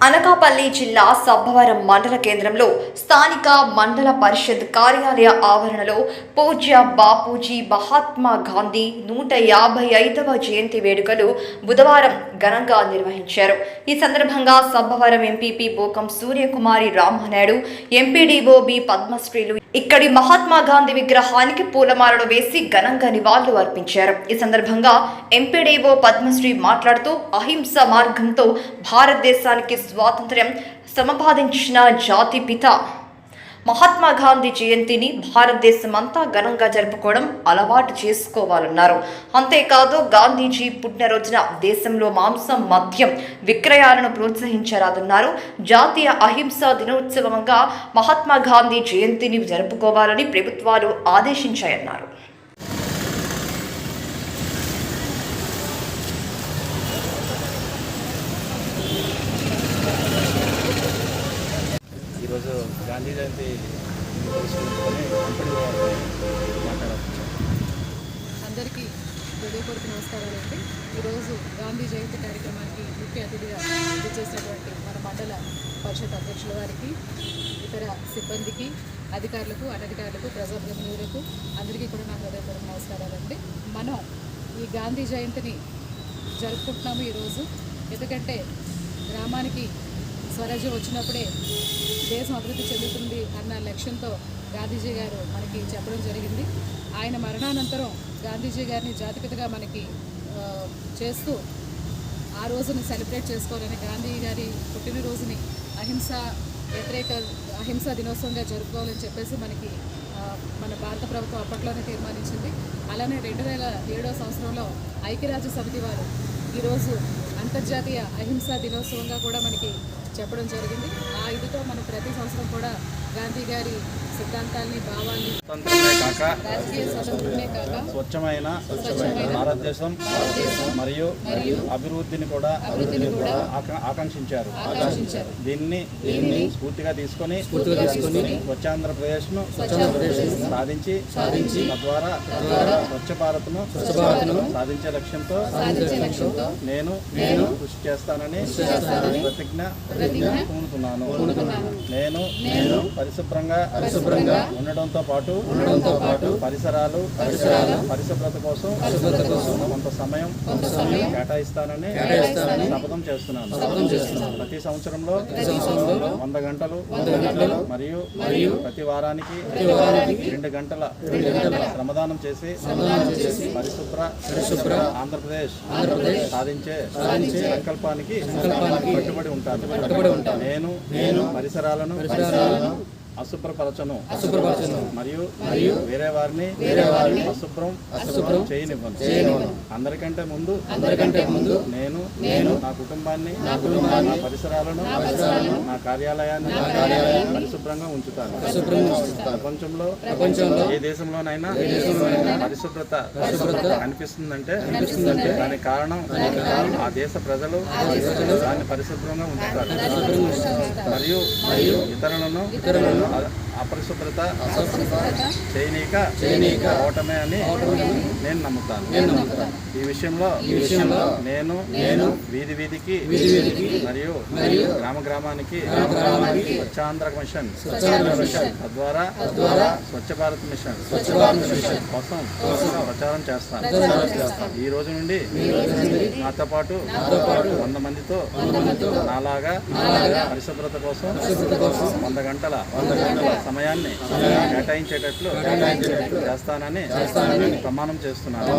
అనకాపల్లి జిల్లా సబ్బవరం మండల కేంద్రంలో స్థానిక మండల పరిషత్ కార్యాలయ ఆవరణలో పూజ్య బాపూజీ మహాత్మా గాంధీ నూట యాభై ఐదవ జయంతి వేడుకలు బుధవారం ఘనంగా నిర్వహించారు. ఈ సందర్భంగా Sabbavaram MPP Bokam Suryakumari Ramanaidu MPDO B పద్మశ్రీలు ఇక్కడి మహాత్మా గాంధీ విగ్రహానికి పూలమాలలు వేసి ఘనంగా నివాళులు అర్పించారు. ఈ సందర్భంగా ఎంపీడీఓ పద్మశ్రీ మాట్లాడుతూ అహింస మార్గంతో భారతదేశానికి స్వాతంత్ర్యం సమపాదించిన జాతి పిత మహాత్మా గాంధీ జయంతిని భారతదేశం అంతా ఘనంగా జరుపుకోవడం అలవాటు చేసుకోవాలన్నారు. అంతేకాదు గాంధీజీ పుట్టినరోజున దేశంలో మాంసం మద్యం విక్రయాలను ప్రోత్సహించరాదన్నారు. జాతీయ అహింసా దినోత్సవంగా మహాత్మా గాంధీ జయంతిని జరుపుకోవాలని ప్రభుత్వాలు ఆదేశించాయన్నారు. ఈరోజు గాంధీ జయంతి కంపెనీ అందరికీ హృదయపూర్వక నమస్కారాలండి ఈరోజు గాంధీ జయంతి కార్యక్రమానికి ముఖ్య అతిథిగా విచ్చేసినటువంటి మన మండల పరిషత్ అధ్యక్షుల వారికి ఇతర సిబ్బందికి అధికారులకు అనధికారులకు ప్రజాప్రతినిధులకు అందరికీ కూడా నా హృదయపూర్వక నమస్కారాలండి మనం ఈ గాంధీ జయంతిని జరుపుకుంటున్నాము ఈరోజు. ఎందుకంటే గ్రామానికి స్వరాజ్యం వచ్చినప్పుడే దేశం అభివృద్ధి చెందుతుంది అన్న లక్ష్యంతో గాంధీజీ గారు మనకి చెప్పడం జరిగింది. ఆయన మరణానంతరం గాంధీజీ గారిని జాతిపితగా మనకి చేస్తూ ఆ రోజుని సెలబ్రేట్ చేసుకోవాలని గాంధీ గారి పుట్టినరోజుని అహింస వ్యతిరేక అహింసా దినోత్సవంగా జరుపుకోవాలని చెప్పేసి మనకి మన భారత ప్రభుత్వం అప్పట్లోనే తీర్మానించింది. అలానే రెండు వేల ఏడో సంవత్సరంలో ఐక్యరాజ్య సమితి వారు ఈరోజు అంతర్జాతీయ అహింసా దినోత్సవంగా కూడా మనకి చెప్పడం జరిగింది. ఆ ఇదితో మనం ప్రతి సంవత్సరం కూడా గాంధీ గారి సిద్ధాంతాల్ని భావాల్ని స్వతంత్రమే కాక రాజకీయ స్వతంత్రమే కాక స్వచ్ఛమైన స్వచ్ఛమైన భారతదేశం మరియు అభివృద్ధిని కూడా అభివృద్ధిని కూడా ఆక- ఆకాంక్షించారు. దీన్ని దీన్ని స్ఫూర్తిగా తీసుకొని స్వచ్ఛాంధ్రప్రదేశ్ను స్వచ్ఛాంధ్రప్రదేశ్ను సాధించి సాధించి తద్వారా స్వచ్ఛ స్వచ్ఛ భారత్ను సాధించే లక్ష్యంతో సాధించే లక్ష్యంతో నేను నేను కృషి చేస్తానని ప్రతిజ్ఞ పూనుతున్నాను. నేను నేను పరిశుభ్రంగా పరిశుభ్రంగా ఉండడంతో పాటు ఉండడంతో పాటు పరిసరాలు పరిసరాలు పరిశుభ్రత కోసం పరిశుభ్రత కోసం కొంత సమయం కేటాయిస్తానని కేటాయిస్తానని శపథం చేస్తున్నాను శపథం చేస్తున్నాను. ప్రతి సంవత్సరంలో వంద గంటలు మరియు మరియు ప్రతి వారానికి రెండు గంటల శ్రమదానం చేసి శ్రమదానం చేసి పరిశుభ్ర పరిశుభ్ర ఆంధ్రప్రదేశ్ ఆంధ్రప్రదేశ్ సాధించే సాధించే సంకల్పానికి కట్టుబడి ఉంటాను. నేను నేను పరిసరాలను పరిసరాలను అశుభ్రపరచను అశుభ్రపరచను. మరియు మరియు వేరే వారిని వేరే వారిని అశుభ్రం అశుభ్రం చేయనివ్వను చేయనివ్వను. అందరికంటే ముందు అందరికంటే ముందు నేను నేను నా కుటుంబాన్ని నా కుటుంబాన్ని నా పరిసరాలను నా పరిసరాలను నా కార్యాలయాన్ని నా కార్యాలయాన్ని పరిశుభ్రంగా ఉంచుతాను పరిశుభ్రంగా ఉంచుతాను. ప్రపంచంలో ప్రపంచంలో ఏ దేశంలోనైనా ఏ దేశంలోనైనా పరిశుభ్రత పరిశుభ్రత కనిపిస్తుందంటే కనిపిస్తుందంటే దానికి కారణం ఆ దేశ ప్రజలు దాన్ని పరిశుభ్రంగా ఉంచుతారు. మరియు ఇతరులను ఇతరులను అపరిశుభ్రత చేయనీక చేయనీక ఓటమే అని నేను నమ్ముతాను నేను నమ్ముతాను. ఈ విషయంలో ఈ విషయంలో నేను నేను వీధి వీధికి వీధి వీధికి మరియు మరియు గ్రామ గ్రామానికి గ్రామ గ్రామానికి స్వచ్ఛాంధ్ర మిషన్ మిషన్ తద్వారా తద్వారా స్వచ్ఛ భారత్ మిషన్ స్వచ్ఛ భారత్ మిషన్ కోసం ప్రచారం చేస్తాను. ఈ రోజు నుండి నాతో పాటు వంద మందితో నాలాగా పరిశుభ్రత కోసం వంద గంటల వంద గంటల సమయాన్ని కేటాయించేటట్లు చేస్తానని చేస్తానని ప్రమాణం చేస్తున్నాను.